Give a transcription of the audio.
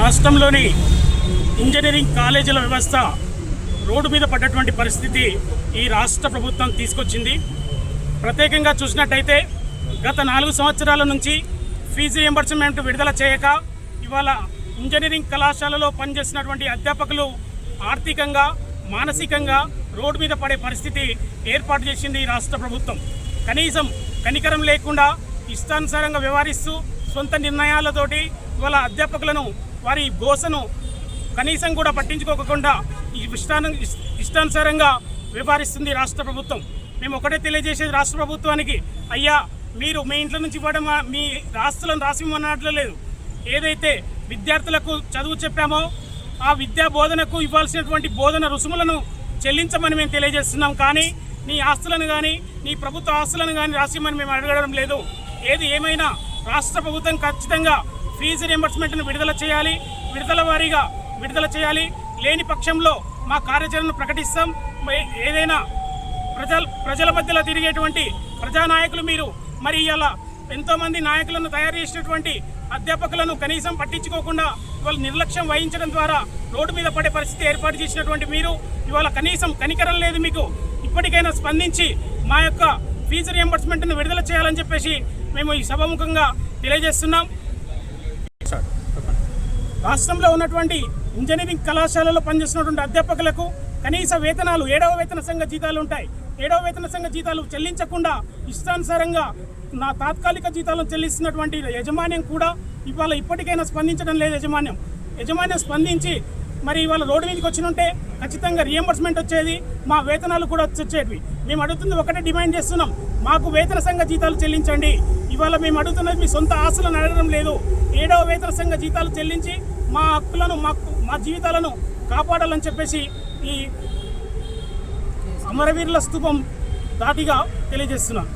రాష్ట్రంలోని ఇంజనీరింగ్ కాలేజీల వ్యవస్థ రోడ్డు మీద పడ్డటువంటి పరిస్థితి ఈ రాష్ట్ర ప్రభుత్వం తీసుకొచ్చింది. ప్రత్యేకంగా చూసినట్టయితే గత నాలుగు సంవత్సరాల నుంచి ఫీజు రియంబర్స్మెంట్ విడుదల చేయక ఇవాళ ఇంజనీరింగ్ కళాశాలలో పనిచేసినటువంటి అధ్యాపకులు ఆర్థికంగా మానసికంగా రోడ్డు మీద పడే పరిస్థితి ఏర్పాటు చేసింది ఈ రాష్ట్ర ప్రభుత్వం. కనీసం కనికరం లేకుండా ఇష్టానుసారంగా వ్యవహరిస్తూ సొంత నిర్ణయాలతోటి ఇవాళ అధ్యాపకులను వారి గోసను కనీసం కూడా పట్టించుకోకుండా ఈ ఇష్టాను ఇష్టానుసారంగా వ్యవహరిస్తుంది రాష్ట్ర ప్రభుత్వం. మేము ఒకటే తెలియజేసేది రాష్ట్ర ప్రభుత్వానికి అయ్యా మీరు మీ ఇంట్లో నుంచి ఇవ్వడం మీ ఆస్తులను రాసి లేదు ఏదైతే విద్యార్థులకు చదువు చెప్పామో ఆ విద్యా బోధనకు ఇవ్వాల్సినటువంటి బోధన రుసుములను చెల్లించమని మేము తెలియజేస్తున్నాం. కానీ నీ ఆస్తులను కానీ నీ ప్రభుత్వ ఆస్తులను కానీ రాసిమని మేము అడగడం లేదు. ఏది ఏమైనా రాష్ట్ర ప్రభుత్వం ఖచ్చితంగా ఫీజు రియంబర్స్మెంట్ను విడుదల చేయాలి. విడుదల వారీగా విడుదల చేయాలి. లేని పక్షంలో మా కార్యాచరణను ప్రకటిస్తాం. ఏదైనా ప్రజల ప్రజల మధ్యలో తిరిగేటువంటి ప్రజానాయకులు మీరు మరి ఇలా ఎంతోమంది నాయకులను తయారు చేసినటువంటి అధ్యాపకులను కనీసం పట్టించుకోకుండా ఇవాళ నిర్లక్ష్యం వహించడం ద్వారా రోడ్డు మీద పడే పరిస్థితి ఏర్పాటు చేసినటువంటి మీరు ఇవాళ కనీసం కనికరం లేదు మీకు. ఇప్పటికైనా స్పందించి మా యొక్క ఫీజు రియంబర్స్మెంట్ను విడుదల చేయాలని చెప్పేసి మేము ఈ సభాముఖంగా తెలియజేస్తున్నాం. రాష్ట్రంలో ఉన్నటువంటి ఇంజనీరింగ్ కళాశాలలో పనిచేస్తున్నటువంటి అధ్యాపకులకు కనీస వేతనాలు ఏడవ వేతన సంఘ జీతాలు ఉంటాయి. ఏడవ వేతన సంఘ జీతాలు చెల్లించకుండా ఇష్టానుసారంగా నా తాత్కాలిక జీతాలను చెల్లిస్తున్నటువంటి యజమాన్యం కూడా ఇవాళ ఇప్పటికైనా స్పందించడం లేదు యజమాన్యం. యజమాన్యం స్పందించి మరి ఇవాళ రోడ్డు మీదకి వచ్చినంటే ఖచ్చితంగా రియంబర్స్మెంట్ వచ్చేది మా వేతనాలు కూడా వచ్చి- వచ్చేటివి మేము అడుగుతుంది ఒకటే డిమాండ్ చేస్తున్నాం. మాకు వేతన సంఘ జీతాలు చెల్లించండి. ఇవాళ మేము అడుగుతున్నది మీ సొంత ఆశలను అడగడం లేదు. ఏడవ వేతన సంఘ జీతాలు చెల్లించి మా హక్కులను మాకు మా జీవితాలను కాపాడాలని చెప్పేసి ఈ అమరవీరుల స్థూపం దాటిగా తెలియజేస్తున్నాం.